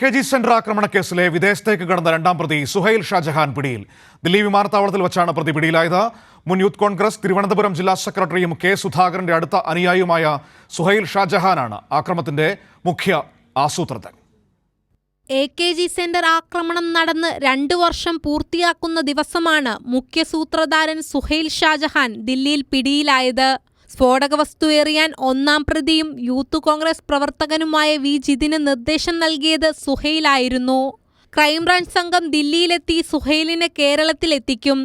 K G centre ആക്രമണ കേസിലെ വിദേശത്തേക്ക് കടന്ന രണ്ടാം പ്രതി സുഹൈൽ ഷാജഹാൻ പിടിയിൽ. ദില്ലി വിമാനത്താവളത്തിൽ വെച്ചാണ് പ്രതി പിടിയിലായത്. മുൻ യൂത്ത് കോൺഗ്രസ് തിരുവനന്തപുരം ജില്ലാ സെക്രട്ടറിയും കെ സുധാകരന്റെ അടുത്ത അനുയായിയുമായ സുഹൈൽ ഷാജഹാനാണ് ആക്രമത്തിന്റെ മുഖ്യ ആസൂത്രകൻ എ കെ ജി സെന്റർ ആക്രമണം നടന്ന് രണ്ടു വർഷം പൂർത്തിയാക്കുന്ന ദിവസമാണ് മുഖ്യ സൂത്രധാരൻ സുഹൈൽ ഷാജഹാൻ ദില്ലിയിൽ പിടിയിലായത്. സ്ഫോടക വസ്തു എറിയാൻ ഒന്നാം പ്രതിയും യൂത്ത് കോൺഗ്രസ് പ്രവർത്തകനുമായ വി ജിതിന് നിർദ്ദേശം നൽകിയത് സുഹൈലായിരുന്നു. ക്രൈംബ്രാഞ്ച് സംഘം ദില്ലിയിലെത്തി സുഹൈലിനെ കേരളത്തിലെത്തിക്കും.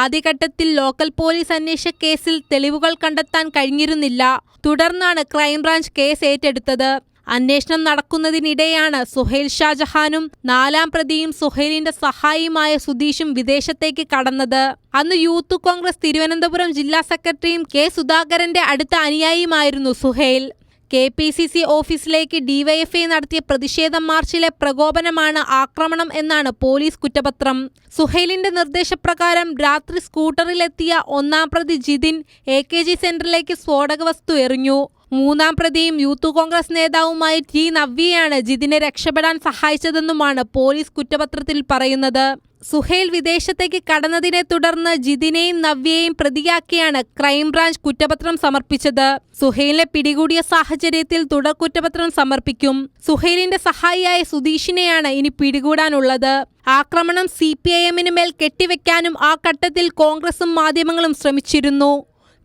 ആദ്യഘട്ടത്തിൽ ലോക്കൽ പോലീസ് അന്വേഷിച്ച കേസിൽ തെളിവുകൾ കണ്ടെത്താൻ കഴിഞ്ഞിരുന്നില്ല. തുടർന്നാണ് ക്രൈംബ്രാഞ്ച് കേസ് ഏറ്റെടുത്തത്. അന്വേഷണം നടക്കുന്നതിനിടെയാണ് സുഹൈൽ ഷാജഹാനും നാലാം പ്രതിയും സുഹൈലിന്റെ സഹായിയുമായ സുധീഷും വിദേശത്തേക്ക് കടന്നത്. അന്ന് യൂത്ത് കോൺഗ്രസ് തിരുവനന്തപുരം ജില്ലാ സെക്രട്ടറിയും കെ സുധാകരന്റെ അടുത്ത അനുയായിയുമായിരുന്നു Suhail. K P C C ഓഫീസിലേക്ക് ഡിവൈഎഫ്ഐ നടത്തിയ പ്രതിഷേധ മാർച്ചിലെ പ്രകോപനമാണ് ആക്രമണം എന്നാണ് പോലീസ് കുറ്റപത്രം. സുഹൈലിന്റെ നിർദ്ദേശപ്രകാരം രാത്രി സ്കൂട്ടറിലെത്തിയ ഒന്നാം പ്രതി ജിതിൻ എ കെ ജി സെന്ററിലേക്ക് സ്ഫോടക വസ്തു എറിഞ്ഞു. മൂന്നാം പ്രതിയും യൂത്ത് കോൺഗ്രസ് നേതാവുമായ ടി നവ്യയാണ് ജിതിനെ രക്ഷപ്പെടാൻ സഹായിച്ചതെന്നുമാണ് പോലീസ് കുറ്റപത്രത്തിൽ പറയുന്നത്. സുഹേൽ വിദേശത്തേക്ക് കടന്നതിനെ തുടർന്ന് ജിതിനെയും നവ്യയെയും പ്രതിയാക്കിയാണ് ക്രൈംബ്രാഞ്ച് കുറ്റപത്രം സമർപ്പിച്ചത്. സുഹേലിനെ പിടികൂടിയ സാഹചര്യത്തിൽ തുടർ കുറ്റപത്രം സമർപ്പിക്കും. സുഹേലിന്റെ സഹായിയായ സുധീഷിനെയാണ് ഇനി പിടികൂടാനുള്ളത്. ആക്രമണം സി പി ഐ എമ്മിന് മേൽ കെട്ടിവെക്കാനും ആ ഘട്ടത്തിൽ കോൺഗ്രസും മാധ്യമങ്ങളും ശ്രമിച്ചിരുന്നു.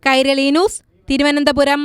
കൈരളി ന്യൂസ് തിരുവനന്തപുരം.